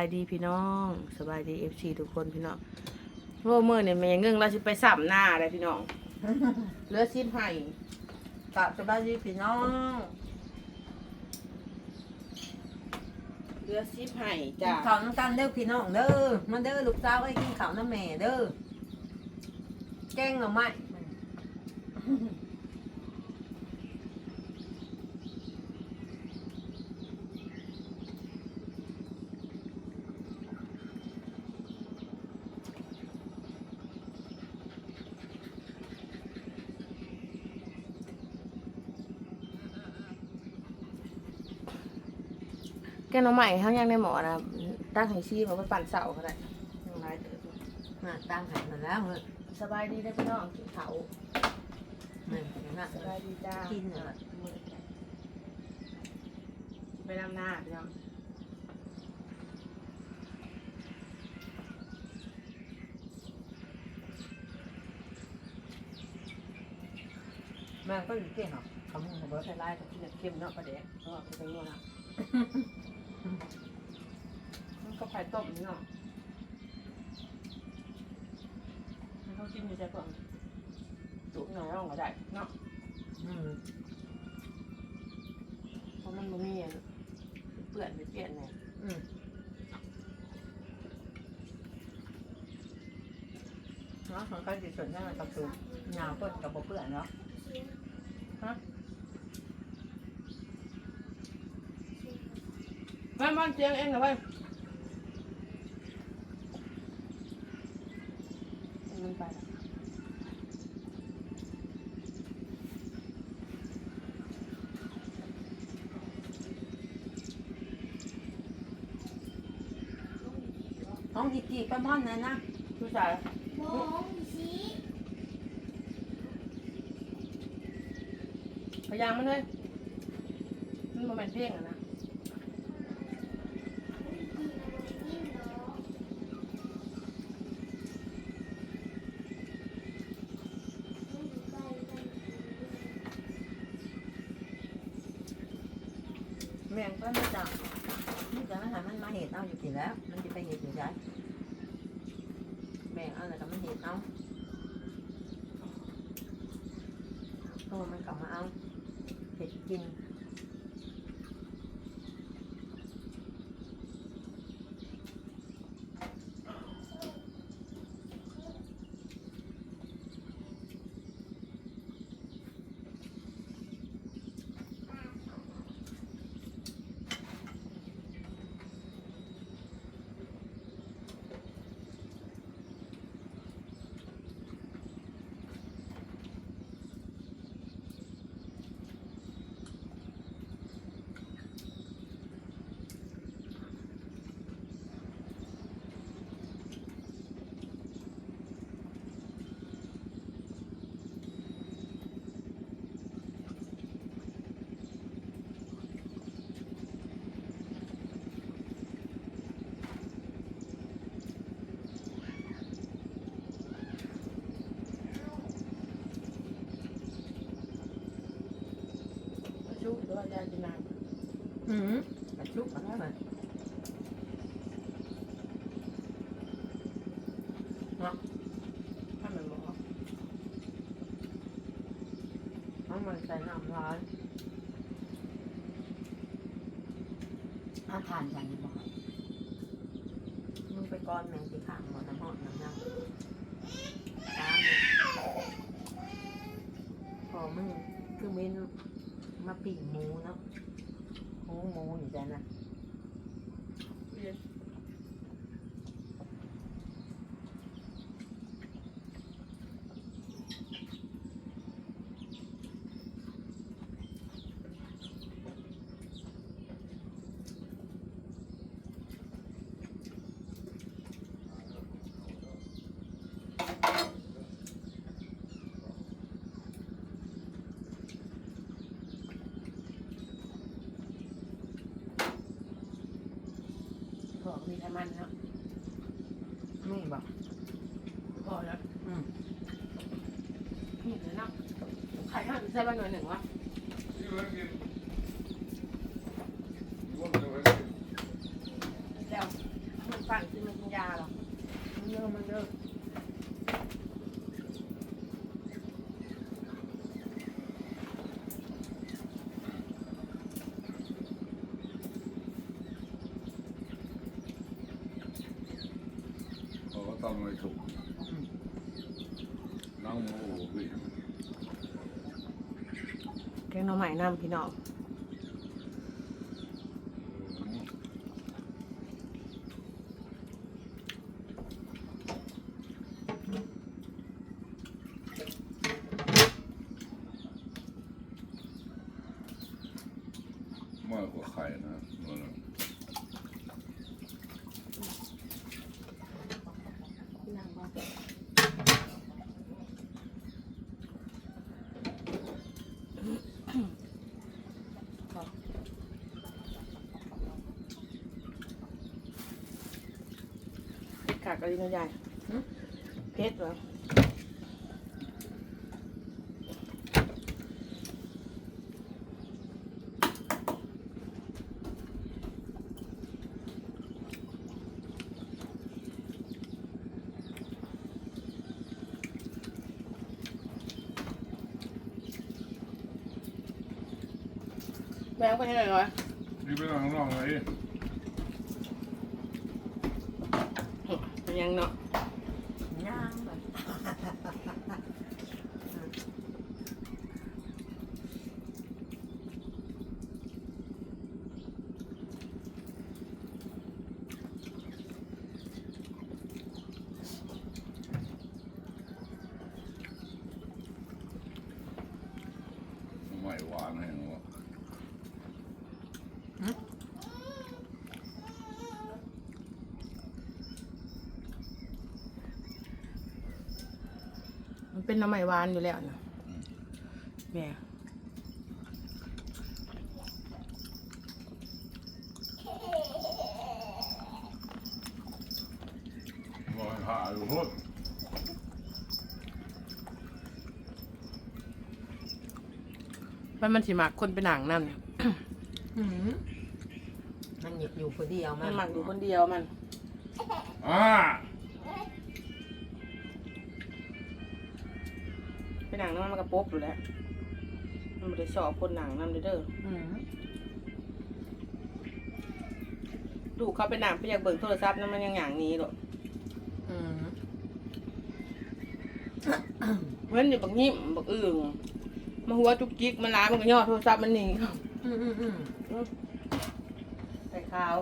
บายดีพี่น้องสบายดีเอฟซีทุกคนพี่น้องโร่เมื่อเนี่ยแม่เงิ่งเราสิไปสัมหน้าเลยพี่น้องเหลือสิบให้กลับสบายดีพี่น้องเหลือสิบให้กิจ้านข้าวน้ำกันเด้อพี่น้องเด้อมาเด้อลูกสาวไอ้ยกินข้าวน้ำแม่เด้อแกงหน่อไม้ งหน้องใหม่เขายังในหมอนะตั้งให้ซีมาไปปั่นเสาเขาได้ยังไรเติบมาตั้งให้มาแล้วเฮ้ยสบายดีได้อพี่น้องกินเขาวนี่นะสบายดีจ้ากินเหรอไปนำหน้าพี่น้องแม่ก็อยู่เก่งเหรอขำขำเบิร์ดไทยไล่กับที่เน็ตเข้มเนาะประเดี๋ยวเพราะว่าเป็นนัวนะ มันก็ไข่ต้มนี่เนาะมันต้องกินอยู่ใจก่อนจุกหน่อยร่องก็ได้เนาะอืมเพราะมันบ่มีอันเปื่อนไปเปลี่ยนไงอืมเนาะของการจิตส่วนนั่นก็คือหนาวเปิดกับเปื่อนเนาะมัน มันเจียงเองเหรอเว้ยมันไปละน้องจีจีไปม่อนนะนะผู้ชายมองสีพยายามมันเลยมันโมเมนเพียงอะนะำมันมาเหตุเอาอยู่กี่แล้วมันจะไปเหตุอยู่ใช่แม่งเอาอะไรกับมันเหตุเอาโตมันกลับมาเอาเห็ดกิน ชุบหรือว่ายาจีนาน อืมกระชุบมาแล้วมันเนาะถ้ามันบอกเพรามันใส่น้ำร้อนอาทานกันดีบอกมึงไปก้อนแมงสีขางหมดน้ำหอมน้ำน้ำตามพอมึงคือเมนมาปีกหมูเนาะ หมูหมูอยู่ใจนะ เรียน บอกมีแต่มันเนาะนี่บอกพอแล้วอืมนี่เลยเนาะไข่ห้าใส่บ้านหน่อยหนึ่งวะ You reckon? You want to know แล้วมันฝันที่มันกินยาหรอมันเยอะมันเยอะ เขาก็ต้องไปถูกน้องโมโหพี่ แกงหน่อไม้น้ำพี่น้องมากกว่าไข่นะ กขาดกะลินใหญ่เพชรเหรอแบงค์ไปให้หน่อยหน่อย นี่เป็นข้างนอกเลย มัน ยังเนาะย่างแบบไม่หวานให้หนู มัน เป็นน้ำไม้หวานอยู่แล้วนะแม่รอยผ่าอยู่พุ่นมันมันสิหมักคนเป็นหนังนั่นเนี่ยอืมมันหยิบอยู่คนเดียวมัมันนหมักอยู่คนเดียวมัน อ่า หนังนั่นมันกระโปบอยู่แล้วมันไม่ได้สอบคนหนังนั่นเด้อเด้ออืมดูเขาเป็นหนังไปอยากเบิ่งโทรศัพท์นั่นมันยังอย่างนี้หรอกอืมเว้นอยู่บักยิ้มบักอึ่งมาหัวจุกจิกมันร้ายมันก็ย่อโทรศัพท์มันหนีอืมอืมอืมใส่ขาว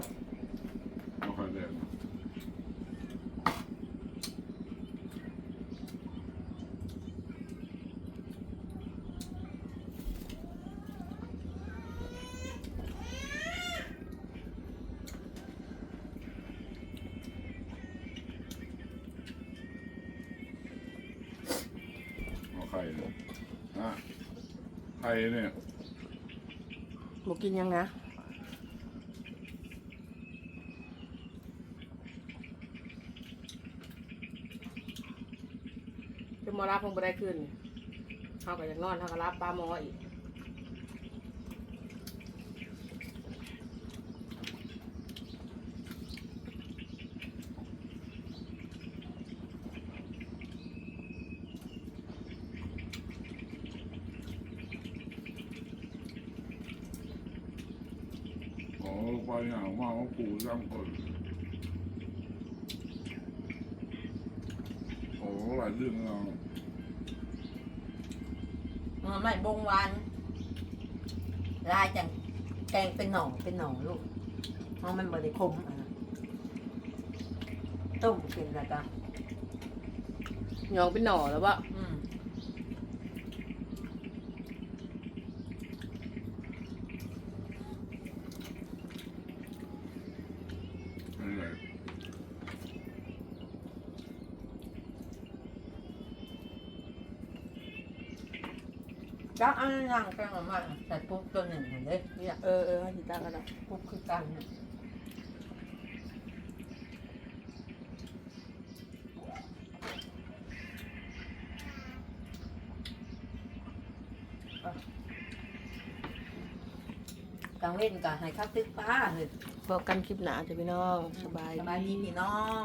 เนี่ยบอกกินยังนะจะมารับคงไม่ได้ขึ้นเขาก็ยังนอนเขาก็รับปลาหมออีก ไปอย่างมากว่าปู่ย่ำคนโอ้หลายเรื่องเรามันไม่บงวันลายจังแกงเป็นหน่อเป็นหน่อลูกเพราะมันบริคมอะนะต้มกินแล้วก็ยองเป็นหน่อแล้วว่า อืม อะไร จ้าอันนั้นแกงออกมาแต่ปุ๊บตัวหนึ่งเห็นเลยเนี่ยเออเออให้สิตากันนะปุ๊บคือกันน่ะกกลางเว้นก็ให้เข้าตึกป้าเฮ้ยพบกันคลิปหน้าจ้ะพี่น้องสบายสบายดีพี่น้อง